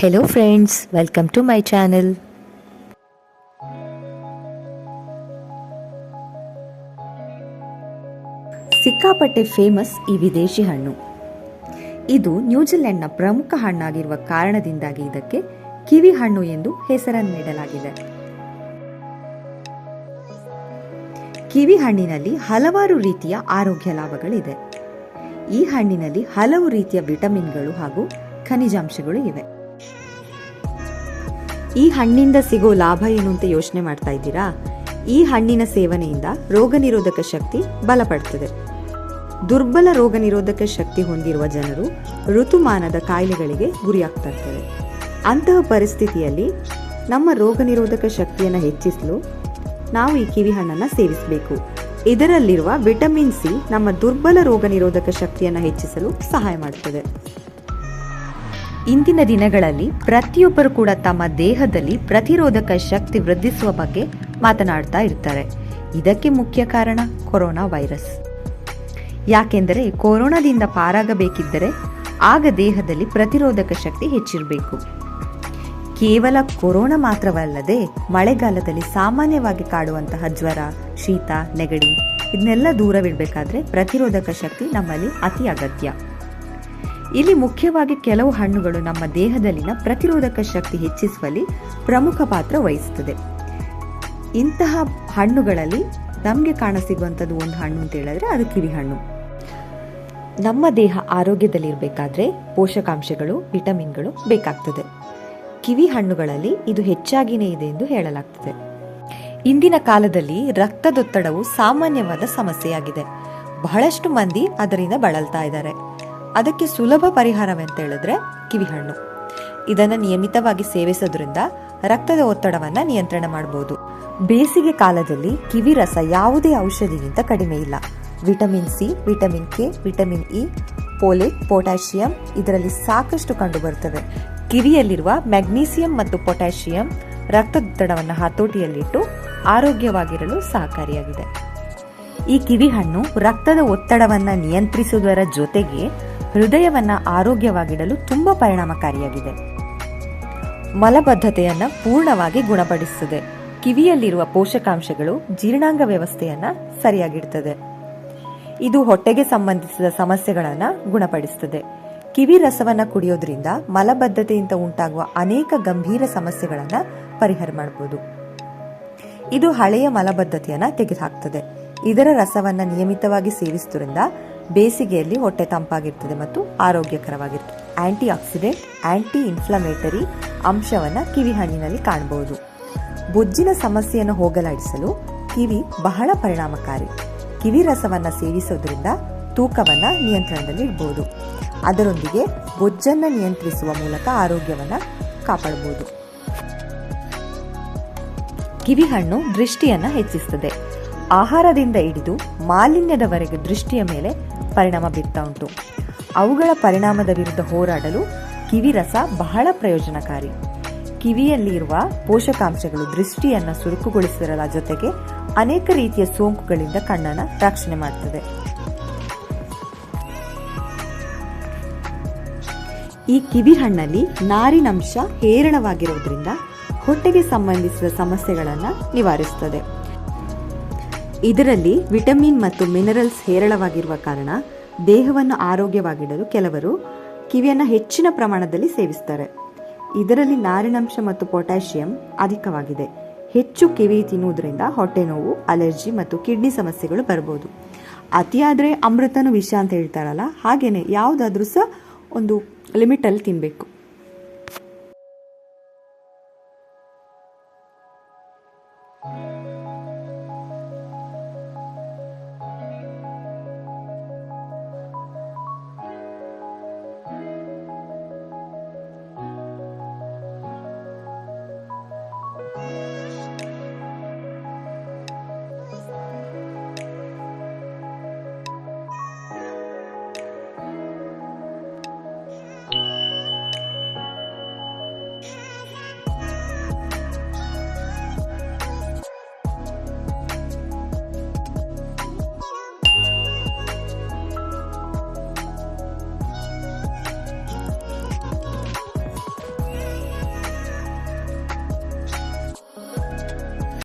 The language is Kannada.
Hello friends welcome to my channel ಸಿಕ್ಕಾಪಟ್ಟೆ ಫೇಮಸ್ ಈ ವಿದೇಶಿ ಹಣ್ಣು. ಇದು ನ್ಯೂಜಿಲೆಂಡ್ನ ಪ್ರಮುಖ ಹಣ್ಣಾಗಿರುವ ಕಾರಣದಿಂದಾಗಿ ಇದಕ್ಕೆ ಕಿವಿ ಹಣ್ಣು ಎಂದು ಹೆಸರನ್ನು ನೀಡಲಾಗಿದೆ. ಕಿವಿ ಹಣ್ಣಿನಲ್ಲಿ ಹಲವಾರು ರೀತಿಯ ಆರೋಗ್ಯ ಲಾಭಗಳಿದೆ. ಈ ಹಣ್ಣಿನಲ್ಲಿ ಹಲವು ರೀತಿಯ ವಿಟಮಿನ್ಗಳು ಹಾಗೂ ಖನಿಜಾಂಶಗಳು ಇವೆ. ಈ ಹಣ್ಣಿಂದ ಸಿಗೋ ಲಾಭ ಏನು ಅಂತ ಯೋಚನೆ ಮಾಡ್ತಾ ಇದ್ದೀರಾ? ಈ ಹಣ್ಣಿನ ಸೇವನೆಯಿಂದ ರೋಗ ನಿರೋಧಕ ಶಕ್ತಿ ಬಲಪಡ್ತದೆ. ದುರ್ಬಲ ರೋಗ ನಿರೋಧಕ ಶಕ್ತಿ ಹೊಂದಿರುವ ಜನರು ಋತುಮಾನದ ಕಾಯಿಲೆಗಳಿಗೆ ಗುರಿಯಾಗ್ತಾ ಇರ್ತಾರೆ. ಅಂತಹ ಪರಿಸ್ಥಿತಿಯಲ್ಲಿ ನಮ್ಮ ರೋಗ ನಿರೋಧಕ ಶಕ್ತಿಯನ್ನು ಹೆಚ್ಚಿಸಲು ನಾವು ಈ ಕಿವಿ ಹಣ್ಣನ್ನು ಸೇವಿಸಬೇಕು. ಇದರಲ್ಲಿರುವ ವಿಟಮಿನ್ ಸಿ ನಮ್ಮ ದುರ್ಬಲ ರೋಗ ನಿರೋಧಕ ಶಕ್ತಿಯನ್ನು ಹೆಚ್ಚಿಸಲು ಸಹಾಯ ಮಾಡುತ್ತದೆ ಇಂದಿನ ದಿನಗಳಲ್ಲಿ ಪ್ರತಿಯೊಬ್ಬರು ಕೂಡ ತಮ್ಮ ದೇಹದಲ್ಲಿ ಪ್ರತಿರೋಧಕ ಶಕ್ತಿ ವೃದ್ಧಿಸುವ ಬಗ್ಗೆ ಮಾತನಾಡ್ತಾ ಇರ್ತಾರೆ. ಇದಕ್ಕೆ ಮುಖ್ಯ ಕಾರಣ ಕೊರೋನಾ ವೈರಸ್. ಯಾಕೆಂದರೆ ಕೊರೋನಾದಿಂದ ಪಾರಾಗಬೇಕಿದ್ದರೆ ಆಗ ದೇಹದಲ್ಲಿ ಪ್ರತಿರೋಧಕ ಶಕ್ತಿ ಹೆಚ್ಚಿರಬೇಕು. ಕೇವಲ ಕೊರೋನಾ ಮಾತ್ರವಲ್ಲದೆ ಮಳೆಗಾಲದಲ್ಲಿ ಸಾಮಾನ್ಯವಾಗಿ ಕಾಡುವಂತಹ ಜ್ವರ, ಶೀತ, ನೆಗಡಿ, ಇದನ್ನೆಲ್ಲ ದೂರವಿಡಬೇಕಾದ್ರೆ ಪ್ರತಿರೋಧಕ ಶಕ್ತಿ ನಮ್ಮಲ್ಲಿ ಅತಿ ಅಗತ್ಯ. ಇಲ್ಲಿ ಮುಖ್ಯವಾಗಿ ಕೆಲವು ಹಣ್ಣುಗಳು ನಮ್ಮ ದೇಹದಲ್ಲಿನ ಪ್ರತಿರೋಧಕ ಶಕ್ತಿ ಹೆಚ್ಚಿಸುವಲ್ಲಿ ಪ್ರಮುಖ ಪಾತ್ರ ವಹಿಸುತ್ತದೆ. ಇಂತಹ ಹಣ್ಣುಗಳಲ್ಲಿ ನಮಗೆ ಕಾಣಸಿಗುವಂಥದ್ದು ಒಂದು ಹಣ್ಣು ಅಂತ ಹೇಳಿದ್ರೆ ಅದು ಕಿವಿ ಹಣ್ಣು. ನಮ್ಮ ದೇಹ ಆರೋಗ್ಯದಲ್ಲಿರಬೇಕಾದ್ರೆ ಪೋಷಕಾಂಶಗಳು, ವಿಟಮಿನ್ಗಳು ಬೇಕಾಗ್ತದೆ. ಕಿವಿ ಹಣ್ಣುಗಳಲ್ಲಿ ಇದು ಹೆಚ್ಚಾಗಿನೇ ಇದೆ ಎಂದು ಹೇಳಲಾಗ್ತದೆ. ಇಂದಿನ ಕಾಲದಲ್ಲಿ ರಕ್ತದೊತ್ತಡವು ಸಾಮಾನ್ಯವಾದ ಸಮಸ್ಯೆಯಾಗಿದೆ. ಬಹಳಷ್ಟು ಮಂದಿ ಅದರಿಂದ ಬಳಲ್ತಾ ಇದ್ದಾರೆ. ಅದಕ್ಕೆ ಸುಲಭ ಪರಿಹಾರವೆಂತ ಹೇಳಿದ್ರೆ ಕಿವಿಹಣ್ಣು. ಇದನ್ನು ನಿಯಮಿತವಾಗಿ ಸೇವಿಸೋದ್ರಿಂದ ರಕ್ತದ ಒತ್ತಡವನ್ನು ನಿಯಂತ್ರಣ ಮಾಡಬಹುದು ಬೇಸಿಗೆ ಕಾಲದಲ್ಲಿ ಕಿವಿ ರಸ ಯಾವುದೇ ಔಷಧಿಗಿಂತ ಕಡಿಮೆ ಇಲ್ಲ. Vitamin C, vitamin K, vitamin E folate potassium ಇದರಲ್ಲಿ ಸಾಕಷ್ಟು ಕಂಡುಬರುತ್ತವೆ ಕಿವಿಯಲ್ಲಿರುವ ಮ್ಯಾಗ್ನೀಸಿಯಂ ಮತ್ತು ಪೊಟ್ಯಾಷಿಯಂ ರಕ್ತದೊತ್ತಡವನ್ನು ಹತೋಟಿಯಲ್ಲಿಟ್ಟು ಆರೋಗ್ಯವಾಗಿರಲು ಸಹಕಾರಿಯಾಗಿದೆ. ಈ ಕಿವಿಹಣ್ಣು ರಕ್ತದ ಒತ್ತಡವನ್ನು ನಿಯಂತ್ರಿಸುವುದರ ಜೊತೆಗೆ ಹೃದಯವನ್ನ ಆರೋಗ್ಯವಾಗಿಡಲು ತುಂಬಾ ಪರಿಣಾಮಕಾರಿಯಾಗಿದೆ. ಮಲಬದ್ಧತೆಯನ್ನು ಪೂರ್ಣವಾಗಿ ಗುಣಪಡಿಸುತ್ತದೆ. ಕಿವಿಯಲ್ಲಿರುವ ಪೋಷಕಾಂಶಗಳು ಜೀರ್ಣಾಂಗ ವ್ಯವಸ್ಥೆಯನ್ನ ಸರಿಯಾಗಿಡ್ತದೆ. ಇದು ಹೊಟ್ಟೆಗೆ ಸಂಬಂಧಿಸಿದ ಸಮಸ್ಯೆಗಳನ್ನು ಗುಣಪಡಿಸುತ್ತದೆ ಕಿವಿ ರಸವನ್ನ ಕುಡಿಯೋದ್ರಿಂದ ಮಲಬದ್ಧತೆಯಿಂದ ಉಂಟಾಗುವ ಅನೇಕ ಗಂಭೀರ ಸಮಸ್ಯೆಗಳನ್ನ ಪರಿಹಾರ ಮಾಡಬಹುದು ಇದು ಹಳೆಯ ಮಲಬದ್ಧತೆಯನ್ನ ತೆಗೆದುಹಾಕ್ತದೆ. ಇದರ ರಸವನ್ನ ನಿಯಮಿತವಾಗಿ ಸೇವಿಸುವುದರಿಂದ ಬೇಸಿಗೆಯಲ್ಲಿ ಹೊಟ್ಟೆ ತಂಪಾಗಿರ್ತದೆ ಮತ್ತು ಆರೋಗ್ಯಕರವಾಗಿರ್ತದೆ. ಆಂಟಿ ಆಕ್ಸಿಡೆಂಟ್ ಆಂಟಿ ಇನ್ಫ್ಲಮೇಟರಿ ಅಂಶವನ್ನ ಕಿವಿ ಹಣ್ಣಿನಲ್ಲಿ ಕಾಣಬಹುದು ಬೊಜ್ಜಿನ ಸಮಸ್ಯೆಯನ್ನು ಹೋಗಲಾಡಿಸಲು ಕಿವಿ ಬಹಳ ಪರಿಣಾಮಕಾರಿ. ಕಿವಿ ರಸವನ್ನ ಸೇವಿಸೋದ್ರಿಂದ ತೂಕವನ್ನ ನಿಯಂತ್ರಣದಲ್ಲಿ ಇಡಬಹುದು ಅದರೊಂದಿಗೆ ಬೊಜ್ಜನ್ನು ನಿಯಂತ್ರಿಸುವ ಮೂಲಕ ಆರೋಗ್ಯವನ್ನ ಕಾಪಾಡಬಹುದು ಕಿವಿ ಹಣ್ಣು ದೃಷ್ಟಿಯನ್ನ ಹೆಚ್ಚಿಸುತ್ತದೆ ಆಹಾರದಿಂದ ಹಿಡಿದು ಮಾಲಿನ್ಯದವರೆಗೆ ದೃಷ್ಟಿಯ ಮೇಲೆ ಪರಿಣಾಮ ಬೀರ್ತಾ ಉಂಟು. ಅವುಗಳ ಪರಿಣಾಮದ ವಿರುದ್ಧ ಹೋರಾಡಲು ಕಿವಿ ರಸ ಬಹಳ ಪ್ರಯೋಜನಕಾರಿ. ಕಿವಿಯಲ್ಲಿರುವ ಪೋಷಕಾಂಶಗಳು ದೃಷ್ಟಿಯನ್ನು ಸುರುಕುಗೊಳಿಸಿರಲ ಜೊತೆಗೆ ಅನೇಕ ರೀತಿಯ ಸೋಂಕುಗಳಿಂದ ಕಣ್ಣನ್ನು ರಕ್ಷಣೆ ಮಾಡುತ್ತದೆ ಈ ಕಿವಿ ಹಣ್ಣಲ್ಲಿ ನಾರಿನಂಶ ಹೇರಳವಾಗಿರುವುದರಿಂದ ಹೊಟ್ಟೆಗೆ ಸಂಬಂಧಿಸಿದ ಸಮಸ್ಯೆಗಳನ್ನು ನಿವಾರಿಸುತ್ತದೆ ಇದರಲ್ಲಿ ವಿಟಮಿನ್ ಮತ್ತು ಮಿನರಲ್ಸ್ ಹೇರಳವಾಗಿರುವ ಕಾರಣ ದೇಹವನ್ನು ಆರೋಗ್ಯವಾಗಿಡಲು ಕೆಲವರು ಕಿವಿಯನ್ನು ಹೆಚ್ಚಿನ ಪ್ರಮಾಣದಲ್ಲಿ ಸೇವಿಸ್ತಾರೆ. ಇದರಲ್ಲಿ ನಾರಿನಾಂಶ ಮತ್ತು ಪೊಟ್ಯಾಷಿಯಂ ಅಧಿಕವಾಗಿದೆ. ಹೆಚ್ಚು ಕಿವಿ ತಿನ್ನುವುದರಿಂದ ಹೊಟ್ಟೆ ನೋವು, ಅಲರ್ಜಿ ಮತ್ತು ಕಿಡ್ನಿ ಸಮಸ್ಯೆಗಳು ಬರಬಹುದು. ಅತಿಯಾದರೆ ಅಮೃತನು ವಿಷ ಅಂತ ಹೇಳ್ತಾರಲ್ಲ ಹಾಗೆಯೇ ಯಾವುದಾದ್ರೂ ಸಹ ಒಂದು ಲಿಮಿಟಲ್ಲಿ ತಿನ್ನಬೇಕು thank